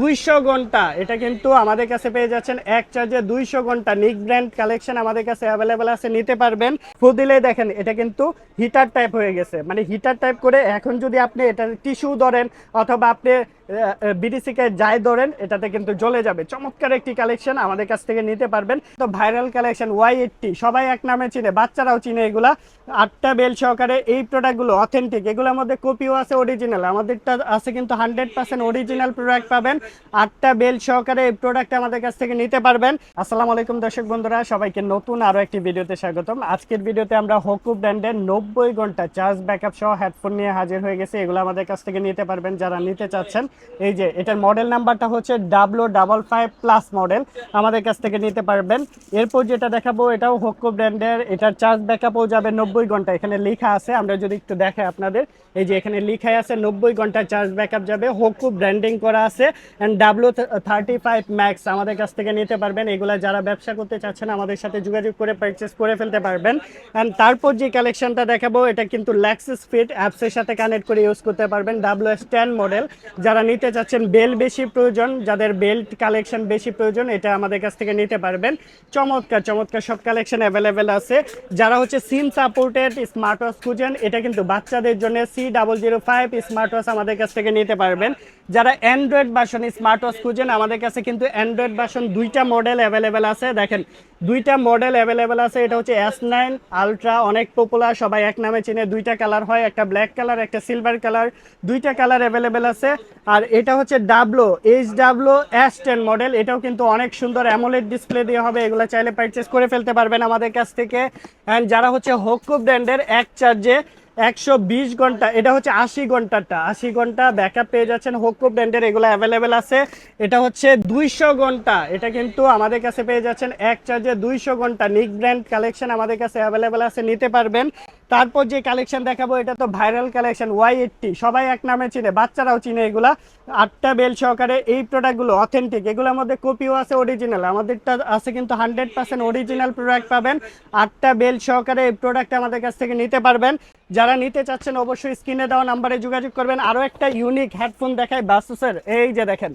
দুইশো ঘণ্টা। এটা কিন্তু আমাদের কাছে পেয়ে যাচ্ছেন এক চার্জে দুইশো ঘণ্টা। নিক ব্র্যান্ড কালেকশন আমাদের কাছে অ্যাভেলেবেল আছে, নিতে পারবেন। ফু দিলে দেখেন, এটা কিন্তু হিটার টাইপ হয়ে গেছে। মানে হিটার টাইপ করে এখন যদি আপনি এটা টিস্যু ধরেন, অথবা আপনি বিডিসিকে যাই ধরেন, এটাতে কিন্তু জ্বলে যাবে। চমৎকার একটি কালেকশন আমাদের কাছ থেকে নিতে পারবেন। তো ভাইরাল কালেকশন ওয়াই এইটটি সবাই এক নামে চিনে, বাচ্চারাও চিনে এগুলা। আটটা বেল সহকারে এই প্রোডাক্টগুলো অথেন্টিক এগুলোর মধ্যে কপিও আছে অরিজিনাল আমাদেরটা আছে কিন্তু হান্ড্রেড পার্সেন্ট অরিজিনাল প্রোডাক্ট পাবেন। আটটা বেল সহকারে এই প্রোডাক্ট আমাদের কাছ থেকে নিতে পারবেন। আসসালামু আলাইকুম দর্শক বন্ধুরা, সবাইকে নতুন আরও একটি ভিডিওতে স্বাগতম। আজকের ভিডিওতে আমরা হকু ব্র্যান্ডের নব্বই ঘণ্টা চার্জ ব্যাকআপ সহ হেডফোন নিয়ে হাজির হয়ে গেছে। এগুলো আমাদের কাছ থেকে নিতে পারবেন, যারা নিতে চাচ্ছেন। এই যে, এটার মডেল নাম্বারটা হচ্ছে W double five plus model আমাদের কাছ থেকে নিতে পারবেন। এরপর যেটা দেখাবো, এটাও হক্কো ব্র্যান্ডের এটার চার্জ ব্যাকআপও যাবে নব্বই ঘণ্টা। এখানে লেখা আছে, আমরা যদি একটু দেখাই আপনাদের। এই যে, এখানে লেখাই আছে নব্বই ঘণ্টা চার্জ ব্যাকআপ যাবে। হক্কু ব্র্যান্ডিং করা আছে। And W thirty five max আমাদের কাছ থেকে নিতে পারবেন। এগুলা যারা ব্যবসা করতে চাচ্ছেন, আমাদের সাথে যোগাযোগ করে পারচেস করে ফেলতে পারবেন। অ্যান্ড তারপর যে কালেকশনটা দেখাবো, এটা কিন্তু ল্যাক্সিস ফিট অ্যাপসের সাথে কানেক্ট করে ইউজ করতে পারবেন। ডাবলো এস টেন মডেল যারা নিতে চাচ্ছেন বেল বেশি প্রয়োজন, যাদের বেল্ট কালেকশন বেশি প্রয়োজন, এটা আমাদের কাছ থেকে নিতে পারবেন। চমৎকার চমৎকার সব কালেকশন অ্যাভেলেবেল আছে। যারা হচ্ছে সিম সাপোর্টেড স্মার্ট ওয়াচ খুঁজেন, এটা কিন্তু বাচ্চাদের জন্য C double zero five smart watch আমাদের কাছ থেকে নিতে পারবেন। যারা অ্যান্ড্রয়েড ভার্সন স্মার্ট ওয়াচ খুঁজেন, আমাদের কাছে কিন্তু অ্যান্ড্রয়েড ভার্সন দুইটা মডেল অ্যাভেলেবেল আছে। দেখেন দুইটা মডেল অ্যাভেলেবেল আছে, এটা হচ্ছে এস নাইন আলট্রা অনেক পপুলার সবাই এক নামে চিনে। দুইটা কালার হয়, একটা ব্ল্যাক কালার একটা সিলভার কালার দুইটা কালার অ্যাভেলেবেল আছে। আর এটা হচ্ছে W H W S ten model এটাও কিন্তু অনেক সুন্দর অ্যামোলেড ডিসপ্লে দিয়ে হবে, এগুলো চাইলে পারচেস করে ফেলতে পারবেন আমাদের কাছ থেকে। অ্যান্ড যারা হচ্ছে হোকো ব্র্যান্ডের এক চার্জে একশো বিশ ঘণ্টা, এটা হচ্ছে আশি ঘন্টাটা। আশি ঘণ্টা ব্যাকআপ পেয়ে যাচ্ছেন হোকো ব্র্যান্ডের এগুলো অ্যাভেলেবেল আছে। এটা হচ্ছে দুইশো ঘণ্টা, এটা কিন্তু আমাদের কাছে পেয়ে যাচ্ছেন, এক চার্জে দুইশো ঘণ্টা। নিক ব্র্যান্ড কালেকশন আমাদের কাছে অ্যাভেলেবেল আছে, নিতে পারবেন। তারপর যে কালেকশন দেখাবো, এটা তো ভাইরাল কালেকশন ওয়াই এইটটি সবাই এক নামে চিনে, বাচ্চারাও চিনে এগুলা। আটটা বেল সহকারে এই প্রোডাক্টগুলো অথেন্টিক এগুলোর মধ্যে কপিও আছে অরিজিনাল আমাদেরটা আছে কিন্তু হান্ড্রেড পার্সেন্ট অরিজিনাল প্রোডাক্ট পাবেন। আটটা বেল সহকারে এই প্রোডাক্ট আমাদের কাছ থেকে নিতে পারবেন। যারা নিতে চাচ্ছেন অবশ্যই স্ক্রিনে দেওয়া নাম্বারে যোগাযোগ করবেন। আরও একটা ইউনিক হেডফোন দেখায় বাসুসের এই যে দেখেন।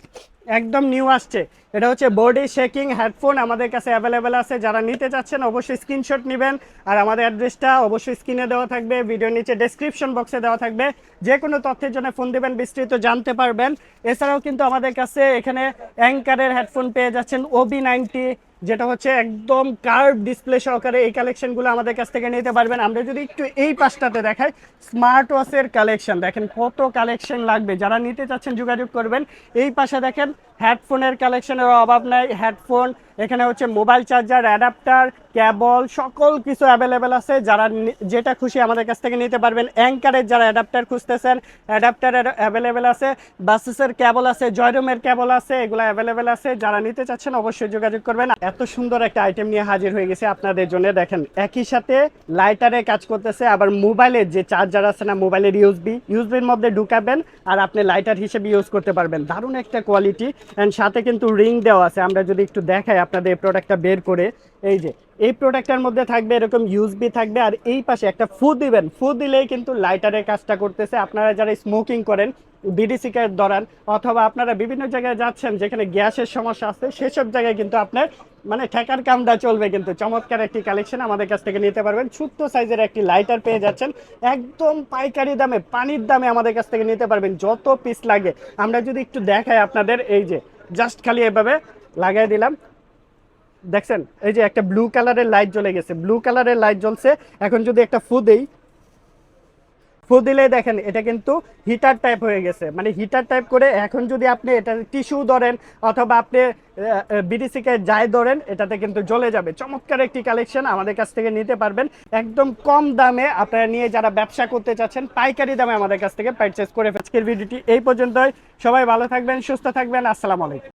একদম নিউ আসছে। এটা হচ্ছে বডি শেকিং হেডফোন আমাদের কাছে অ্যাভেলেবেল আছে। যারা নিতে চাচ্ছেন অবশ্যই স্ক্রিনশট নেবেন। আর আমাদের অ্যাড্রেসটা অবশ্যই স্ক্রিনে দেওয়া থাকবে ভিডিওর নিচে ডেসক্রিপশন বক্সে দেওয়া থাকবে। যে কোনো তথ্যের জন্য ফোন দেবেন বিস্তৃত জানতে পারবেন। এছাড়াও কিন্তু আমাদের কাছে এখানে অ্যাঙ্কারের হেডফোন পেয়ে যাচ্ছেন ওবি নাইনটি যেটা হচ্ছে একদম কার্ভ ডিসপ্লে সহকারে এই কালেকশনগুলো আমাদের কাছ থেকে নিতে পারবেন। আমরা যদি একটু এই পাশটাতে দেখাই স্মার্ট ওয়াচের কালেকশন দেখেন কত কালেকশন লাগবে। যারা নিতে চাচ্ছেন যোগাযোগ করবেন, এই পাশে দেখেন হেডফোনের কালেকশনের অভাব নাই। হেডফোন, এখানে হচ্ছে মোবাইল চার্জার, অ্যাডাপ্টার কেবল সকল কিছু অ্যাভেলেবেল আছে। যারা যেটা খুশি আমাদের কাছ থেকে নিতে পারবেন। অ্যাঙ্কারের যারা অ্যাডাপ্টার খুঁজতেছেন অ্যাডাপ্টার অ্যাভেলেবেল আছে। বাসেসের কেবল আছে, জয়রুমের কেবল আছে, এগুলো অ্যাভেলেবেল আছে। যারা নিতে চাচ্ছেন অবশ্যই যোগাযোগ করবেন। এত সুন্দর একটা আইটেম নিয়ে হাজির হয়ে গেছে আপনাদের জন্য। দেখেন, একই সাথে লাইটারে কাজ করতেছে, আবার মোবাইলের যে চার্জার আছে না মোবাইলের ইউজবি ইউজবির মধ্যে ঢুকাবেন আর আপনি লাইটার হিসেবে ইউজ করতে পারবেন। দারুণ একটা কোয়ালিটি অ্যান্ড সাথে কিন্তু রিং দেওয়া আছে। আমরা যদি একটু দেখাই আপনাদের এই প্রোডাক্টটা বের করে, এই যে, এই প্রোডাক্টটার মধ্যে থাকবে এরকম ইউজবি থাকবে, আর এই পাশে একটা ফু দিবেন। ফু দিলেই কিন্তু লাইটারের কাজটা করতেছে। আপনারা যারা স্মোকিং করেন বিডি সিগারেট ধরান, অথবা আপনারা বিভিন্ন জায়গায় যাচ্ছেন যেখানে গ্যাসের সমস্যা আছে, সেসব জায়গায় কিন্তু আপনার মানে ঠেকার কামটা চলবে কিন্তু। চমৎকার একটি কালেকশন আমাদের কাছ থেকে নিতে পারবেন। ছোট্ট সাইজের একটি লাইটার পেয়ে যাচ্ছেন। একদম পাইকারি দামে, পানির দামে আমাদের কাছ থেকে নিতে পারবেন। যত পিস লাগে। আমরা যদি একটু দেখাই আপনাদের, এই যে জাস্ট খালি এভাবে লাগাই দিলাম। দেখছেন? এই যে একটা ব্লু কালারের লাইট জ্বলে গেছে। ব্লু কালারের লাইট জ্বলছে। এখন যদি একটা ফু দেই ফু দিলে দেখেন, এটা কিন্তু হিটার টাইপ হয়ে গেছে। মানে হিটার টাইপ করে এখন যদি আপনি এটা টিস্যু ধরেন অথবা আপনি বিডিসিকে যাই ধরেন, এটাতে কিন্তু জ্বলে যাবে। চমৎকার একটি কালেকশন আমাদের কাছ থেকে নিতে পারবেন। একদম কম দামে আপনারা নিয়ে যারা ব্যবসা করতে চাচ্ছেন, পাইকারি দামে আমাদের কাছ থেকে পারচেস করে আজকের ভিডিওটি এই পর্যন্তই। সবাই ভালো থাকবেন, সুস্থ থাকবেন। আসসালামু আলাইকুম।